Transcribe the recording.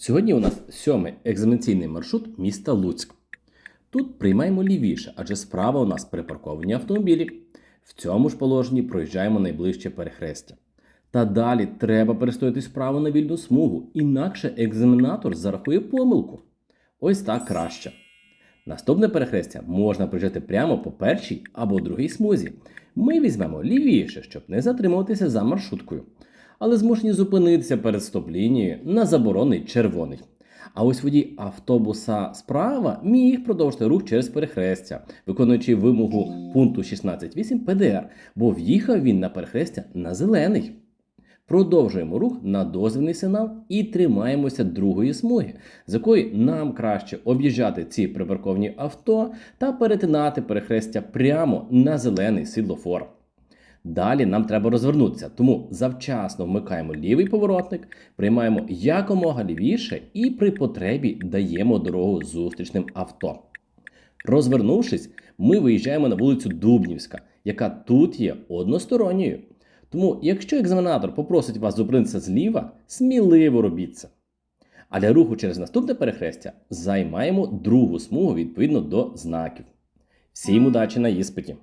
Сьогодні у нас сьомий екзаменаційний маршрут міста Луцьк. Тут приймаємо лівіше, адже справа у нас припарковані автомобілі. В цьому ж положенні проїжджаємо найближче перехрестя. Та далі треба перестояти справу на вільну смугу, інакше екзаменатор зарахує помилку. Ось так краще. Наступне перехрестя можна проїжджати прямо по першій або другій смузі. Ми візьмемо лівіше, щоб не затримуватися за маршруткою. Але змушені зупинитися перед стоп-лінією на заборонений червоний. А ось водій автобуса справа міг продовжити рух через перехрестя, виконуючи вимогу пункту 16.8 ПДР, бо в'їхав він на перехрестя на зелений. Продовжуємо рух на дозвільний сигнал і тримаємося другої смуги, з якої нам краще об'їжджати ці припарковані авто та перетинати перехрестя прямо на зелений світлофор. Далі нам треба розвернутися, тому завчасно вмикаємо лівий поворотник, приймаємо якомога лівіше і при потребі даємо дорогу зустрічним авто. Розвернувшись, ми виїжджаємо на вулицю Дубнівська, яка тут є односторонньою. Тому, якщо екзаменатор попросить вас зупинитися зліва, сміливо робіть це. А для руху через наступне перехрестя займаємо другу смугу відповідно до знаків. Всім удачі на іспиті!